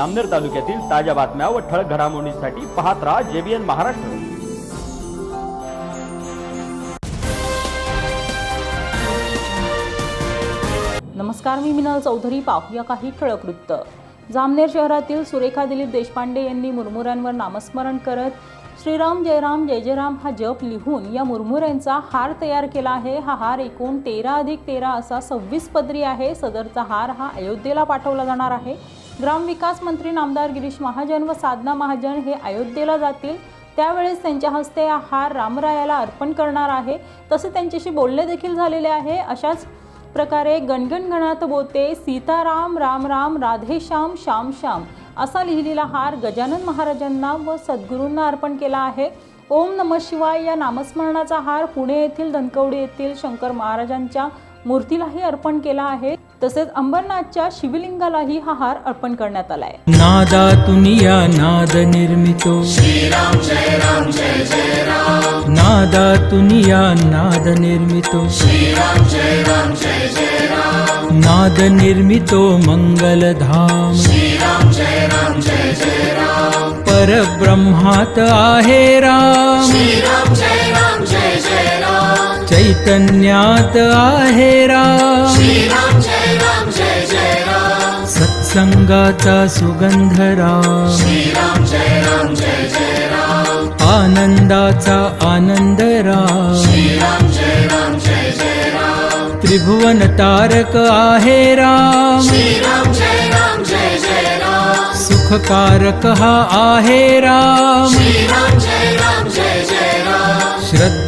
आमनेर तालुक्यातील ताज्या बातम्या व ठळक घडामोडींसाठी पाहत राहा जेबीएन महाराष्ट्र. नमस्कार मी मिनल चौधरी. पाहूया काही ठळक वृत्त. जामनेर शहरातील सुरेखा दिलीप देशपांडे यांनी मुरमुऱ्यांवर नामस्मरण करत श्रीराम जयराम जय जयराम हा जप लिहून या मुरमुऱ्यांचा हार तयार केला आहे. हा हार एकूण तेरा अधिक तेरा असा सव्वीस पदरी आहे. सदरचा हार हा अयोध्येला पाठवला जाणार आहे. ग्रामविकास मंत्री नामदार गिरीश महाजन व साधना महाजन हे अयोध्येला जातील. त्यावेळेस त्यांच्या हस्ते हा हार रामरायाला अर्पण करणार आहे. तसे त्यांच्याशी बोलणे देखील झालेले आहे. अशाच प्रकारे गणगणगणात बोते सीताराम राम राम राधेश्याम श्याम श्याम असा लिहिलेला हार गजानन महाराजांना व सद्गुरूंना अर्पण केला आहे. ओम नम शिवाय या नामस्मरणाचा हार पुणे येथील धनकवडी येथील शंकर महाराजांच्या मूर्तीलाही अर्पण केला आहे. तसेच अंबरनाथच्या शिवलिंगालाही हा हार अर्पण करण्यात आला आहे नादातुनिया नाद निर्मितो. नादातुनिया नाद निर्मितो. नाद निर्मितो मंगलधाम. परब्रह्मात आहे राम. चैतन्यात आहे राम. सत्संगाचा सुगंध राम आनंदाचा आनंद राम त्रिभुवन तारक आहे राम. सुखकारक हा आहे राम. श्रद्धा